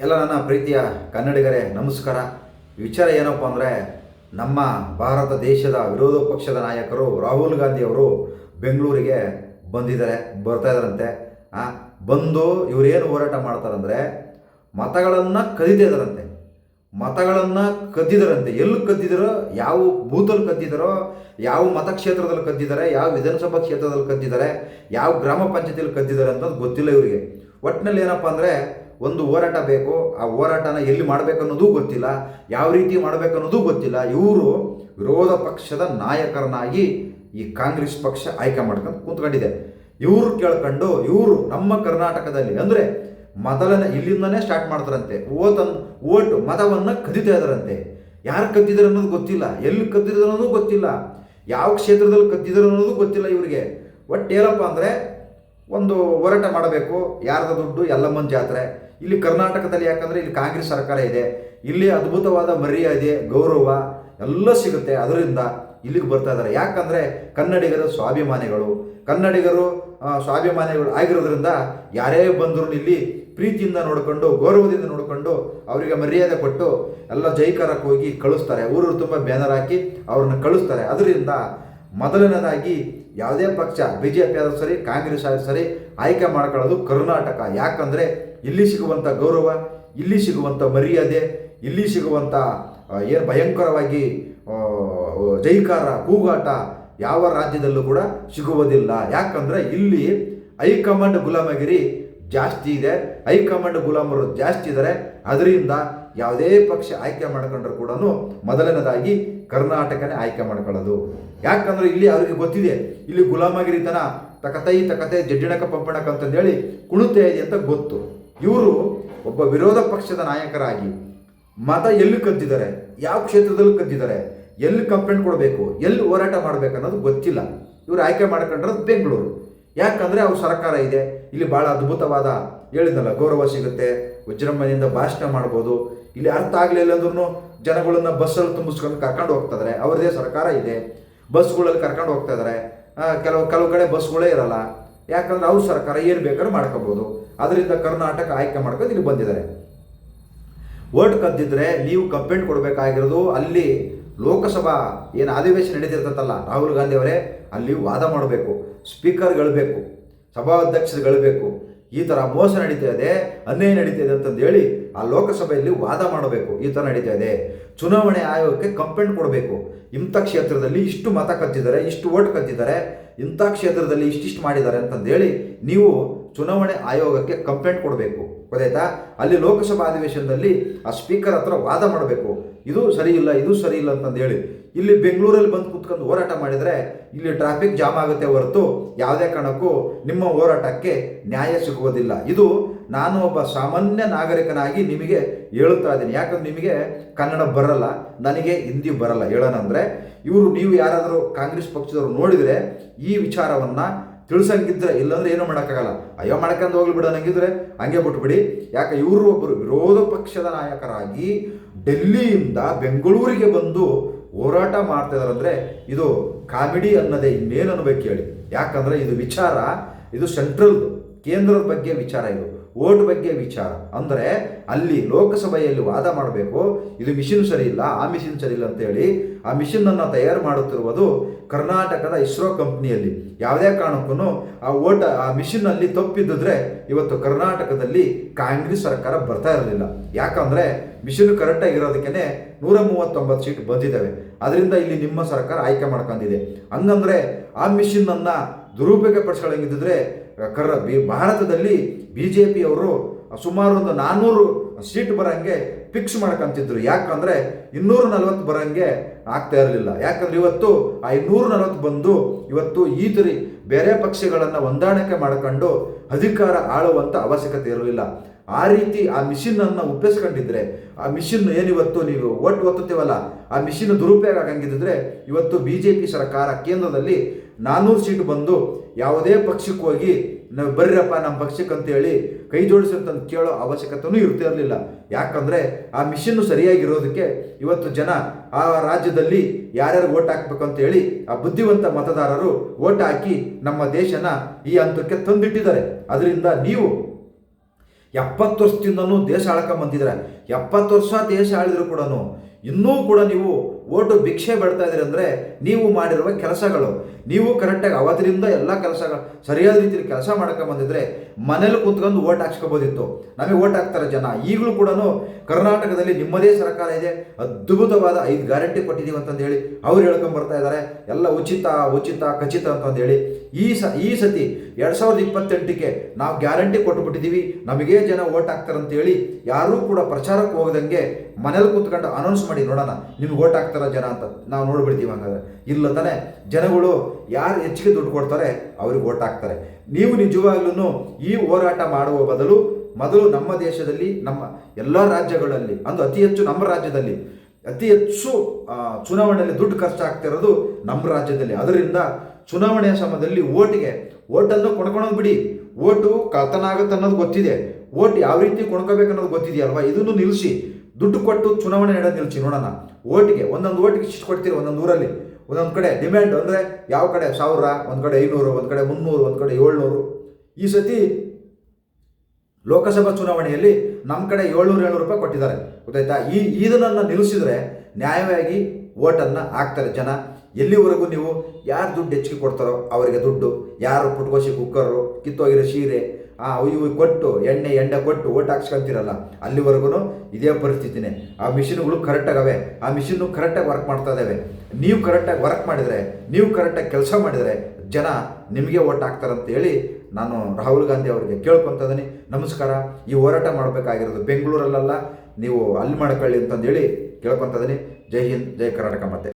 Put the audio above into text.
ಎಲ್ಲ ನನ್ನ ಪ್ರೀತಿಯ ಕನ್ನಡಿಗರೇ, ನಮಸ್ಕಾರ. ವಿಚಾರ ಏನಪ್ಪ ಅಂದರೆ, ನಮ್ಮ ಭಾರತ ದೇಶದ ವಿರೋಧ ಪಕ್ಷದ ನಾಯಕರು ರಾಹುಲ್ ಗಾಂಧಿ ಅವರು ಬೆಂಗಳೂರಿಗೆ ಬಂದಿದ್ದಾರೆ, ಬರ್ತಾ ಇದ್ದಾರಂತೆ. ಬಂದು ಇವರೇನು ಹೋರಾಟ ಮಾಡ್ತಾರಂದರೆ, ಮತಗಳನ್ನು ಕದಿತಾ ಇದ್ದಾರಂತೆ. ಮತಗಳನ್ನು ಕದ್ದಿದ್ದಾರಂತೆ. ಎಲ್ಲಿ ಕದ್ದಿದಾರೋ ಯಾವ ಬೂತಲ್ಲಿ ಕದ್ದಿದ್ದಾರೋ, ಯಾವ ಮತಕ್ಷೇತ್ರದಲ್ಲಿ ಕದ್ದಿದ್ದಾರೆ, ಯಾವ ವಿಧಾನಸಭಾ ಕ್ಷೇತ್ರದಲ್ಲಿ ಕದ್ದಿದ್ದಾರೆ, ಯಾವ ಗ್ರಾಮ ಪಂಚಾಯತಿಯಲ್ಲಿ ಕದ್ದಿದ್ದಾರೆ ಅಂತ ಗೊತ್ತಿಲ್ಲ ಇವರಿಗೆ. ಒಟ್ಟಿನಲ್ಲಿ ಏನಪ್ಪ ಅಂದರೆ ಒಂದು ಹೋರಾಟ ಬೇಕು, ಆ ಹೋರಾಟನ ಎಲ್ಲಿ ಮಾಡಬೇಕನ್ನೋದೂ ಗೊತ್ತಿಲ್ಲ, ಯಾವ ರೀತಿ ಮಾಡಬೇಕನ್ನೋದೂ ಗೊತ್ತಿಲ್ಲ. ಇವರು ವಿರೋಧ ಪಕ್ಷದ ನಾಯಕರನ್ನಾಗಿ ಈ ಕಾಂಗ್ರೆಸ್ ಪಕ್ಷ ಆಯ್ಕೆ ಮಾಡ್ಕೊಂಡು ಕೂತ್ಕೊಂಡಿದೆ. ಇವರು ಕೇಳ್ಕೊಂಡು, ಇವರು ನಮ್ಮ ಕರ್ನಾಟಕದಲ್ಲಿ ಅಂದರೆ ಮೊದಲನೇ ಇಲ್ಲಿಂದನೇ ಸ್ಟಾರ್ಟ್ ಮಾಡ್ತಾರಂತೆ. ಓತನ್, ಓಟು ಮತವನ್ನು ಕದಿತಾ ಇದಾರಂತೆ. ಯಾರು ಕದ್ದಿದ್ದಾರೆ ಅನ್ನೋದು ಗೊತ್ತಿಲ್ಲ. ಎಲ್ಲಿ ಕದ್ದಿದ್ದಾರೆ ಅನ್ನೋದು ಗೊತ್ತಿಲ್ಲ. ಯಾವ ಕ್ಷೇತ್ರದಲ್ಲಿ ಕದ್ದಿದ್ದಾರೆ ಅನ್ನೋದು ಗೊತ್ತಿಲ್ಲ ಇವರಿಗೆ. ಒಟ್ಟು ಏನಪ್ಪ ಅಂದರೆ, ಒಂದು ಹೋರಾಟ ಮಾಡಬೇಕು. ಯಾರದ ದುಡ್ಡು? ಎಲ್ಲಮ್ಮನ ಜಾತ್ರೆ. ಇಲ್ಲಿ ಕರ್ನಾಟಕದಲ್ಲಿ ಯಾಕಂದರೆ ಇಲ್ಲಿ ಕಾಂಗ್ರೆಸ್ ಸರ್ಕಾರ ಇದೆ, ಇಲ್ಲಿ ಅದ್ಭುತವಾದ ಮರ್ಯಾದೆ ಗೌರವ ಎಲ್ಲ ಸಿಗುತ್ತೆ. ಅದರಿಂದ ಇಲ್ಲಿಗೆ ಬರ್ತಾ ಇದ್ದಾರೆ. ಯಾಕಂದರೆ ಕನ್ನಡಿಗರ ಸ್ವಾಭಿಮಾನಿಗಳು, ಕನ್ನಡಿಗರು ಸ್ವಾಭಿಮಾನಿಗಳು ಆಗಿರೋದ್ರಿಂದ ಯಾರೇ ಬಂದರೂ ಇಲ್ಲಿ ಪ್ರೀತಿಯಿಂದ ನೋಡಿಕೊಂಡು, ಗೌರವದಿಂದ ನೋಡಿಕೊಂಡು ಅವರಿಗೆ ಮರ್ಯಾದೆ ಕೊಟ್ಟು ಎಲ್ಲ ಜೈಕಾರಕ್ಕೆ ಹೋಗಿ ಕಳಿಸ್ತಾರೆ. ಊರೂರು ತುಂಬ ಬ್ಯಾನರ್ ಹಾಕಿ ಅವ್ರನ್ನ ಕಳಿಸ್ತಾರೆ. ಅದರಿಂದ ಮೊದಲನೇದಾಗಿ ಯಾವುದೇ ಪಕ್ಷ ಬಿ ಜೆ ಪಿ ಆದರೂ ಸರಿ, ಕಾಂಗ್ರೆಸ್ ಆದರೂ ಸರಿ ಆಯ್ಕೆ ಮಾಡ್ಕೊಳ್ಳೋದು ಕರ್ನಾಟಕ. ಯಾಕಂದರೆ ಇಲ್ಲಿ ಸಿಗುವಂಥ ಗೌರವ, ಇಲ್ಲಿ ಸಿಗುವಂಥ ಮರ್ಯಾದೆ, ಇಲ್ಲಿ ಸಿಗುವಂಥ ಏನು ಭಯಂಕರವಾಗಿ ಜೈಕಾರ, ಕೂಗಾಟ ಯಾವ ರಾಜ್ಯದಲ್ಲೂ ಕೂಡ ಸಿಗುವುದಿಲ್ಲ. ಯಾಕಂದರೆ ಇಲ್ಲಿ ಹೈಕಮಾಂಡ್ ಗುಲಾಮಗಿರಿ ಜಾಸ್ತಿ ಇದೆ. ಹೈಕಮಾಂಡ್ ಗುಲಾಮರು ಜಾಸ್ತಿ ಇದ್ದಾರೆ ಅದರಿಂದ ಯಾವುದೇ ಪಕ್ಷ ಆಯ್ಕೆ ಮಾಡ್ಕೊಂಡ್ರು ಕೂಡ ಮೊದಲನೇದಾಗಿ ಕರ್ನಾಟಕನೇ ಆಯ್ಕೆ ಮಾಡ್ಕೊಳ್ಳೋದು. ಯಾಕಂದ್ರೆ ಇಲ್ಲಿ ಅವರಿಗೆ ಗೊತ್ತಿದೆ, ಇಲ್ಲಿ ಗುಲಾಮಗಿರಿತನ ತಕತೈ ತಕತೈ ಜಡ್ಡಿಣಕ ಪಂಪಣಕ ಅಂತಂದೇಳಿ ಕುಣಿತ ಇದೆ ಅಂತ ಗೊತ್ತು. ಇವರು ಒಬ್ಬ ವಿರೋಧ ಪಕ್ಷದ ನಾಯಕರಾಗಿ ಮತ ಎಲ್ಲಿ ಕದ್ದಿದ್ದಾರೆ, ಯಾವ ಕ್ಷೇತ್ರದಲ್ಲಿ ಕದ್ದಿದ್ದಾರೆ, ಎಲ್ಲಿ ಕಂಪ್ಲೇಂಟ್ ಕೊಡಬೇಕು, ಎಲ್ಲಿ ಹೋರಾಟ ಮಾಡಬೇಕು ಅನ್ನೋದು ಗೊತ್ತಿಲ್ಲ. ಇವರು ಆಯ್ಕೆ ಮಾಡ್ಕೊಂಡ್ರದ್ದು ಬೆಂಗಳೂರು. ಯಾಕಂದರೆ ಅವ್ರ ಸರ್ಕಾರ ಇದೆ. ಇಲ್ಲಿ ಭಾಳ ಅದ್ಭುತವಾದ ಹೇಳಿದ್ನಲ್ಲ, ಗೌರವ ಸಿಗುತ್ತೆ, ವಿಜೃಂಭಣೆಯಿಂದ ಭಾಷಣ ಮಾಡ್ಬೋದು. ಇಲ್ಲಿ ಅರ್ಥ ಆಗಲಿಲ್ಲ ಅಂದ್ರೂ ಜನಗಳನ್ನ ಬಸ್ಸಲ್ಲಿ ತುಂಬಿಸ್ಕೊಂಡು ಕರ್ಕೊಂಡು ಹೋಗ್ತಾ ಇದಾರೆ ಅವ್ರದ್ದೇ ಸರ್ಕಾರ ಇದೆ. ಬಸ್ಗಳಲ್ಲಿ ಕರ್ಕೊಂಡು ಹೋಗ್ತಾ ಇದ್ದಾರೆ ಕೆಲವು ಕೆಲವು ಕಡೆ ಬಸ್ಗಳೇ ಇರಲ್ಲ. ಯಾಕಂದ್ರೆ ಅವ್ರ ಸರ್ಕಾರ ಏನು ಬೇಕಾದ್ರೂ ಮಾಡ್ಕೋಬೋದು. ಅದರಿಂದ ಕರ್ನಾಟಕ ಆಯ್ಕೆ ಮಾಡ್ಕೊಂಡು ಇಲ್ಲಿ ಬಂದಿದ್ದಾರೆ. ವೋಟ್ ಕದ್ದಿದ್ರೆ ನೀವು ಕಂಪ್ಲೇಂಟ್ ಕೊಡಬೇಕಾಗಿರೋದು ಅಲ್ಲಿ ಲೋಕಸಭಾ ಏನು ಅಧಿವೇಶನ ನಡೀತಿರ್ತಲ್ಲ ರಾಹುಲ್ ಗಾಂಧಿ ಅವರೇ ಅಲ್ಲಿ ವಾದ ಮಾಡಬೇಕು ಸ್ಪೀಕರ್ಗಳು ಸಭಾಧ್ಯಕ್ಷರುಗಳು ಗಳಬೇಕು ಈ ಥರ ಮೋಸ ನಡೀತಾ ಇದೆ, ಅನ್ಯಾಯ ನಡೀತಾ ಇದೆ ಅಂತಂದು ಹೇಳಿ ಆ ಲೋಕಸಭೆಯಲ್ಲಿ ವಾದ ಮಾಡಬೇಕು, ಈ ಥರ ನಡೀತಾ ಇದೆ. ಚುನಾವಣೆ ಆಯೋಗಕ್ಕೆ ಕಂಪ್ಲೇಂಟ್ ಕೊಡಬೇಕು. ಇಂಥ ಕ್ಷೇತ್ರದಲ್ಲಿ ಇಷ್ಟು ಮತ ಕತ್ತಿದ್ದಾರೆ ಇಷ್ಟು ಓಟ್ ಕತ್ತಿದ್ದಾರೆ ಇಂಥ ಕ್ಷೇತ್ರದಲ್ಲಿ ಇಷ್ಟಿಷ್ಟು ಮಾಡಿದ್ದಾರೆ ಅಂತಂದೇಳಿ ನೀವು ಚುನಾವಣೆ ಆಯೋಗಕ್ಕೆ ಕಂಪ್ಲೇಂಟ್ ಕೊಡಬೇಕು. ಗೊತ್ತಾಯ್ತಾ? ಅಲ್ಲಿ ಲೋಕಸಭಾ ಅಧಿವೇಶನದಲ್ಲಿ ಆ ಸ್ಪೀಕರ್ ಹತ್ರ ವಾದ ಮಾಡಬೇಕು. ಇದು ಸರಿ ಇಲ್ಲ, ಇದು ಸರಿ ಇಲ್ಲ ಅಂತಂದು ಹೇಳಿ. ಇಲ್ಲಿ ಬೆಂಗಳೂರಲ್ಲಿ ಬಂದು ಕುತ್ಕೊಂಡು ಹೋರಾಟ ಮಾಡಿದರೆ ಇಲ್ಲಿ ಟ್ರಾಫಿಕ್ ಜಾಮ್ ಆಗುತ್ತೆ ಹೊರತು ಯಾವುದೇ ಕಾರಣಕ್ಕೂ ನಿಮ್ಮ ಹೋರಾಟಕ್ಕೆ ನ್ಯಾಯ ಸಿಗುವುದಿಲ್ಲ. ಇದು ನಾನು ಒಬ್ಬ ಸಾಮಾನ್ಯ ನಾಗರಿಕನಾಗಿ ನಿಮಗೆ ಹೇಳುತ್ತಾ ಇದ್ದೀನಿ. ಯಾಕಂದ್ರೆ ನಿಮಗೆ ಕನ್ನಡ ಬರಲ್ಲ, ನನಗೆ ಹಿಂದಿ ಬರಲ್ಲ. ಹೇಳೋಣಂದ್ರೆ ಇವರು ನೀವು ಯಾರಾದರೂ ಕಾಂಗ್ರೆಸ್ ಪಕ್ಷದವರು ನೋಡಿದರೆ ಈ ವಿಚಾರವನ್ನು ತಿಳ್ಸಂಗಿದ್ರೆ ಇಲ್ಲಾಂದ್ರೆ ಏನೂ ಮಾಡೋಕ್ಕಾಗಲ್ಲ. ಅಯ್ಯೋ ಮಾಡ್ಕೊಂಡು ಹೋಗ್ಲಿ ನಂಗಿದ್ರೆ ಹಂಗೆ ಬಿಟ್ಬಿಡಿ. ಯಾಕೆ ಇವರು ಒಬ್ಬರು ವಿರೋಧ ಪಕ್ಷದ ನಾಯಕರಾಗಿ ಡೆಲ್ಲಿಯಿಂದ ಬೆಂಗಳೂರಿಗೆ ಬಂದು ಹೋರಾಟ ಮಾಡ್ತಾ ಅಂದರೆ ಇದು ಕಾಮಿಡಿ ಅನ್ನೋದೇ ಇನ್ನೇನು ಅನ್ಬೇಕು ಹೇಳಿ ಯಾಕಂದ್ರೆ ಇದು ವಿಚಾರ, ಇದು ಸೆಂಟ್ರಲ್ ಕೇಂದ್ರದ ಬಗ್ಗೆ ವಿಚಾರ ಇದು ಓಟ್ ಬಗ್ಗೆ ವಿಚಾರ. ಅಂದರೆ ಅಲ್ಲಿ ಲೋಕಸಭೆಯಲ್ಲಿ ವಾದ ಮಾಡಬೇಕು? ಇದು ಮಿಷಿನ್ ಸರಿ ಇಲ್ಲ ಆ ಮಿಷಿನ್ ಸರಿ ಇಲ್ಲ ಅಂತೇಳಿ ಆ ಮಿಷಿನನ್ನು ತಯಾರು ಮಾಡುತ್ತಿರುವುದು ಕರ್ನಾಟಕದ ಇಸ್ರೋ ಕಂಪ್ನಿಯಲ್ಲಿ. ಯಾವುದೇ ಕಾರಣಕ್ಕೂ ಆ ಓಟ, ಆ ಮಿಷಿನ್ನಲ್ಲಿ ತಪ್ಪಿದ್ದಿದ್ರೆ ಇವತ್ತು ಕರ್ನಾಟಕದಲ್ಲಿ ಕಾಂಗ್ರೆಸ್ ಸರ್ಕಾರ ಬರ್ತಾ ಇರಲಿಲ್ಲ. ಯಾಕಂದರೆ ಮಿಷಿನ್ ಕರೆಕ್ಟಾಗಿ ಇರೋದಕ್ಕೆ ನೂರ ಮೂವತ್ತೊಂಬತ್ತು ಸೀಟ್ ಬಂದಿದ್ದಾವೆ. ಅದರಿಂದ ಇಲ್ಲಿ ನಿಮ್ಮ ಸರ್ಕಾರ ಆಯ್ಕೆ ಮಾಡ್ಕೊಂಡಿದೆ. ಹಂಗಂದ್ರೆ ಆ ಮಿಷಿನನ್ನು ದುರುಪಯೋಗ ಪಡಿಸ್ಕೊಳ್ಳಂಗಿದ್ದಿದ್ರೆ ಕರ್ ಬಿ, ಭಾರತದಲ್ಲಿ ಬಿ ಜೆ ಪಿಯವರು ಸುಮಾರು ಒಂದು ನಾನ್ನೂರು ಸೀಟ್ ಬರೋಂಗೆ ಫಿಕ್ಸ್ ಮಾಡ್ಕೊಂತಿದ್ರು. ಯಾಕಂದರೆ ಇನ್ನೂರ ನಲವತ್ತು ಬರೋಂಗೆ ಆಗ್ತಾ ಇರಲಿಲ್ಲ. ಯಾಕಂದ್ರೆ ಇವತ್ತು ಆ ಇನ್ನೂರ ನಲವತ್ತು ಬಂದು ಇವತ್ತು ಈ ತರಿ ಬೇರೆ ಪಕ್ಷಗಳನ್ನು ಹೊಂದಾಣಿಕೆ ಮಾಡ್ಕೊಂಡು ಅಧಿಕಾರ ಆಳುವಂಥ ಅವಶ್ಯಕತೆ ಇರಲಿಲ್ಲ. ಆ ರೀತಿ ಆ ಮಿಷಿನನ್ನು ಉಪಯೋಗಿಸ್ಕೊಂಡಿದ್ರೆ ಆ ಮಿಷಿನ್ ಏನಿವತ್ತು ನೀವು ಒಟ್ಟು ಒತ್ತುತ್ತೇವಲ್ಲ, ಆ ಮಿಷಿನ್ ದುರುಪಯೋಗ ಆಗಂಗಿದ್ರೆ ಇವತ್ತು ಬಿ ಜೆ ಪಿ ಸರ್ಕಾರ ಕೇಂದ್ರದಲ್ಲಿ ನಾನ್ನೂರು ಸೀಟ್ ಬಂದು ಯಾವುದೇ ಪಕ್ಷಕ್ಕೆ ಹೋಗಿ ನಾವು ಬರ್ರಪ್ಪ ನಮ್ಮ ಪಕ್ಷಕ್ಕೆ ಅಂತೇಳಿ ಕೈ ಜೋಡಿಸಿ ಅಂತ ಕೇಳೋ ಅವಶ್ಯಕತೆನೂ ಇರ್ತಿರಲಿಲ್ಲ ಯಾಕಂದರೆ ಆ ಮಿಷನ್ನು ಸರಿಯಾಗಿರೋದಕ್ಕೆ ಇವತ್ತು ಜನ ಆ ರಾಜ್ಯದಲ್ಲಿ ಯಾರ್ಯಾರು ಓಟ್ ಹಾಕ್ಬೇಕು ಅಂತ ಹೇಳಿ ಆ ಬುದ್ಧಿವಂತ ಮತದಾರರು ಓಟ್ ಹಾಕಿ ನಮ್ಮ ದೇಶನ ಈ ಹಂತಕ್ಕೆ ತಂದಿಟ್ಟಿದ್ದಾರೆ. ಅದರಿಂದ ನೀವು ಎಪ್ಪತ್ತು ವರ್ಷದಿಂದನೂ ದೇಶ ಆಳ್ಕೊಂಬಂದಿದ್ದಾರೆ ಎಪ್ಪತ್ತು ವರ್ಷ ದೇಶ ಆಳಿದ್ರು ಕೂಡ ಇನ್ನೂ ಕೂಡ ನೀವು ಓಟು ಭಿಕ್ಷೆ ಬರ್ತಾ ಇದ್ದೀರಿ ಅಂದರೆ ನೀವು ಮಾಡಿರುವ ಕೆಲಸಗಳು. ನೀವು ಕರೆಕ್ಟಾಗಿ ಅವತ್ತಿನಿಂದ ಎಲ್ಲ ಕೆಲಸಗಳು ಸರಿಯಾದ ರೀತಿಯಲ್ಲಿ ಕೆಲಸ ಮಾಡ್ಕೊಂಡು ಬಂದಿದ್ರೆ ಮನೇಲಿ ಕೂತ್ಕೊಂಡು ಓಟ್ ಹಾಕ್ಸ್ಕೋಬೋದಿತ್ತು. ನಮಗೆ ಓಟ್ ಹಾಕ್ತಾರೆ ಜನ. ಈಗಲೂ ಕೂಡ ಕರ್ನಾಟಕದಲ್ಲಿ ನಿಮ್ಮದೇ ಸರ್ಕಾರ ಇದೆ. ಅದ್ಭುತವಾದ ಐದು ಗ್ಯಾರಂಟಿ ಕೊಟ್ಟಿದ್ದೀವಿ ಅಂತಂದು ಹೇಳಿ ಅವ್ರು ಹೇಳ್ಕೊಂಡ್ ಬರ್ತಾ ಇದ್ದಾರೆ. ಎಲ್ಲ ಉಚಿತ ಉಚಿತ, ಖಚಿತ ಅಂತಂದು ಹೇಳಿ ಈ ಸ, ಈ ಸತಿ ಎರಡು ಸಾವಿರದ ಇಪ್ಪತ್ತೆಂಟಕ್ಕೆ ನಾವು ಗ್ಯಾರಂಟಿ ಕೊಟ್ಟುಬಿಟ್ಟಿದ್ದೀವಿ ನಮಗೇ ಜನ ಓಟ್ ಹಾಕ್ತಾರೆ ಅಂತ ಹೇಳಿ ಯಾರೂ ಕೂಡ ಪ್ರಚಾರಕ್ಕೆ ಹೋಗದಂಗೆ ಮನೇಲಿ ಕೂತ್ಕೊಂಡು ಅನೌನ್ಸ್ ಮಾಡಿ, ನೋಡೋಣ, ನಿಮ್ಗೆ ಓಟ್ ಹಾಕ್ತಾರ ಜನ ಅಂತ. ನಾವು ನೋಡ್ಬಿಡ್ತೀವಿ ಹಂಗಾದ್ರೆ. ಇಲ್ಲ ತಾನೆ, ಜನಗಳು ಯಾರು ಹೆಚ್ಚಿಗೆ ದುಡ್ಡು ಕೊಡ್ತಾರೆ, ಅವ್ರಿಗೆ ಓಟ್ ಹಾಕ್ತಾರೆ. ನೀವು ನಿಜವಾಗ್ಲೂ ಈ ಹೋರಾಟ ಮಾಡುವ ಬದಲು ಮೊದಲು ನಮ್ಮ ದೇಶದಲ್ಲಿ, ನಮ್ಮ ಎಲ್ಲ ರಾಜ್ಯಗಳಲ್ಲಿ, ಅಂದು ಅತಿ ಹೆಚ್ಚು ನಮ್ಮ ರಾಜ್ಯದಲ್ಲಿ, ಅತಿ ಹೆಚ್ಚು ಚುನಾವಣೆಯಲ್ಲಿ ದುಡ್ಡು ಖರ್ಚಾಗ್ತಿರೋದು ನಮ್ಮ ರಾಜ್ಯದಲ್ಲಿ. ಅದರಿಂದ ಚುನಾವಣೆಯ ಸಮಯದಲ್ಲಿ ಓಟಿಗೆ ಓಟನ್ನು ಕೊಂಡ್ಕೊಳೋದು ಬಿಡಿ ಓಟು ಕಳ್ತನ ಆಗುತ್ತೆ ಅನ್ನೋದು ಗೊತ್ತಿದೆ. ಓಟ್ ಯಾವ ರೀತಿ ಕೊಂಡ್ಕೋಬೇಕು ಅನ್ನೋದು ಗೊತ್ತಿದೆಯಲ್ವಾ? ಇದನ್ನು ನಿಲ್ಲಿಸಿ ದುಡ್ಡು ಕೊಟ್ಟು ಚುನಾವಣೆ ನಡೆಯೋದು ನಿಲ್ಲಿಸಿ ನೋಡೋಣ. ಓಟಿಗೆ ಒಂದೊಂದು ಓಟಿಗೆ ಇಷ್ಟು ಕೊಡ್ತೀರಿ ಒಂದೊಂದು ಊರಲ್ಲಿ. ಒಂದೊಂದು ಕಡೆ ಡಿಮ್ಯಾಂಡ್ ಅಂದರೆ ಯಾವ ಕಡೆ ಸಾವಿರ, ಒಂದು ಕಡೆ ಐನೂರು, ಒಂದು ಕಡೆ ಮುನ್ನೂರು, ಒಂದು ಕಡೆ ಏಳ್ನೂರು. ಈ ಸತಿ ಲೋಕಸಭಾ ಚುನಾವಣೆಯಲ್ಲಿ ನಮ್ಮ ಕಡೆ ಏಳ್ನೂರು ಏಳ್ನೂರು ರೂಪಾಯಿ ಕೊಟ್ಟಿದ್ದಾರೆ. ಗೊತ್ತಾಯ್ತಾ? ಈ, ಇದನ್ನು ನಿಲ್ಲಿಸಿದ್ರೆ ನ್ಯಾಯವಾಗಿ ಓಟನ್ನು ಹಾಕ್ತಾರೆ ಜನ. ಎಲ್ಲಿವರೆಗೂ ನೀವು ಯಾರು ದುಡ್ಡು ಹೆಚ್ಚಿಗೆ ಕೊಡ್ತಾರೋ ಅವರಿಗೆ ದುಡ್ಡು, ಯಾರು ಪುಟ್ಕೋಸಿ ಕುಕ್ಕರು, ಕಿತ್ತೋಗಿರೋ ಸೀರೆ, ಆ ಇವು ಕೊಟ್ಟು, ಎಣ್ಣೆ ಎಣ್ಣೆ ಕೊಟ್ಟು ಓಟ್ ಹಾಕ್ಸ್ಕೊಂತೀರಲ್ಲ, ಅಲ್ಲಿವರೆಗೂ ಇದೇ ಪರಿಸ್ಥಿತಿನೇ. ಆ ಮಿಷಿನ್ಗಳು ಕರೆಕ್ಟಾಗವೆ ಆ ಮಿಷಿನ್ನು ಕರೆಕ್ಟಾಗಿ ವರ್ಕ್ ಮಾಡ್ತಾ ಇದ್ದಾವೆ ನೀವು ಕರೆಕ್ಟಾಗಿ ವರ್ಕ್ ಮಾಡಿದರೆ, ನೀವು ಕರೆಕ್ಟಾಗಿ ಕೆಲಸ ಮಾಡಿದರೆ ಜನ ನಿಮಗೆ ಓಟ್ ಹಾಕ್ತಾರಂತ ಹೇಳಿ ನಾನು ರಾಹುಲ್ ಗಾಂಧಿ ಅವರಿಗೆ ಕೇಳ್ಕೊತ ಇದ್ದೀನಿ. ನಮಸ್ಕಾರ, ಈ ಹೋರಾಟ ಮಾಡಬೇಕಾಗಿರೋದು ಬೆಂಗಳೂರಲ್ಲ ನೀವು ಅಲ್ಲಿ ಮಾಡ್ಕೊಳ್ಳಿ ಅಂತಂದೇಳಿ ಕೇಳ್ಕೊತ ಇದ್ದೀನಿ. ಜೈ ಹಿಂದ್, ಜೈ ಕರ್ನಾಟಕ ಮತ್ತೆ